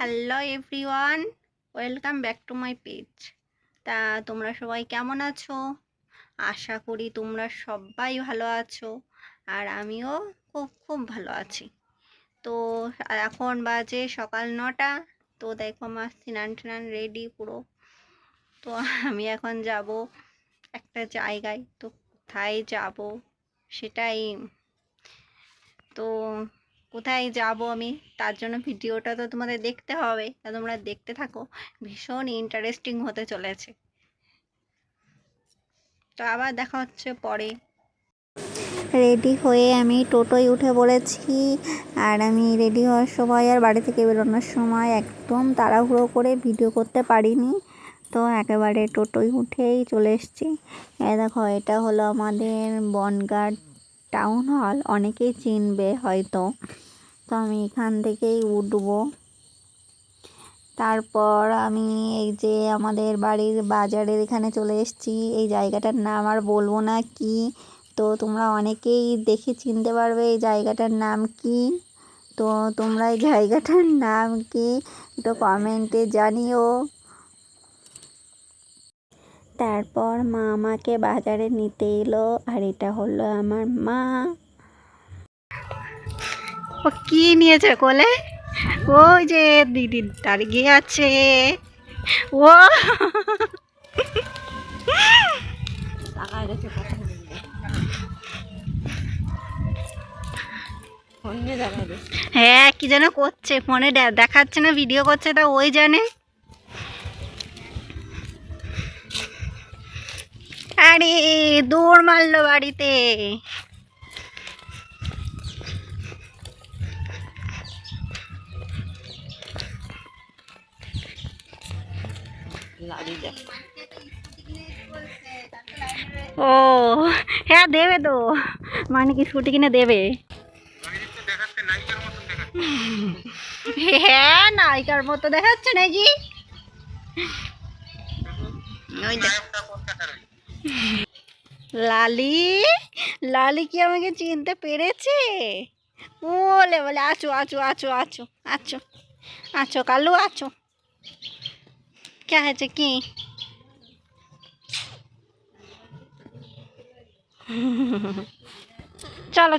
Hello everyone welcome back to my page তা তোমরা সবাই কেমন আছো? আশা করি তোমরা সবাই ভালো আছো, আর আমিও খুব খুব ভালো আছি। তো এখন বাজে সকাল নটা, তো দেখো আমার স্নান টান রেডি পুরো। তো আমি এখন যাব একটা জায়গায়, তো কোথায় যাব সেটাই। তো কোথায় যাব আমি? তার জন্য ভিডিওটা তো তোমাদের দেখতে হবে। তা তোমরা দেখতে থাকো। ভীষণ ইন্টারেস্টিং হতে চলেছে। তো আবার দেখা হচ্ছে পরে। রেডি হয়ে আমি টোটোয় উঠে পড়েছি। আর আমি রেডি হওয়ার সময় আর বাড়ি থেকে বেরোনোর সময় একদম তাড়াহুড়ো করে ভিডিও করতে পারিনি। তো একেবারে টোটোয় উঠেই চলে এসেছি। এ দেখো, এটা হলো আমাদের বনগাঁ টাউন হল অনেকেই চিনবে হয়তো। তো আমি এখান থেকেই উঠবো। তারপর আমি এই যে আমাদের বাড়ির বাজারের এখানে চলে এসেছি। এই জায়গাটার নাম আর বলব না কি। তো তোমরা অনেকেই দেখে চিনতে পারবে এই জায়গাটার নাম কি। তো তোমরা এই জায়গাটার নাম কি একটু কমেন্টে জানিও। তারপর মা আমাকে বাজারে নিতে এলো, আর এটা হলো আমার মা। ও কি নিয়েছে কোলে? ওই যে দিদি দাঁড়িয়ে আছে। ও। হ্যাঁ কি যেন করছে, ফোনে দেখাচ্ছে না ভিডিও করছে, তা ওই জানে। আরে দৌড় মারলো বাড়িতে। ও হ্যাঁ দেবে তো। মানে কি স্কুটি কিনে দেবে? হ্যাঁ নায়িকার মতো দেখাচ্ছে নাকি? ওই দেখ। লালি? লালি কি আমাকে চিনতে পেরেছে? বলে বলে, আছো আছো আছো আছো আছো আছো, কালু, আছো। কে হয়েছে কি? চলো চলো।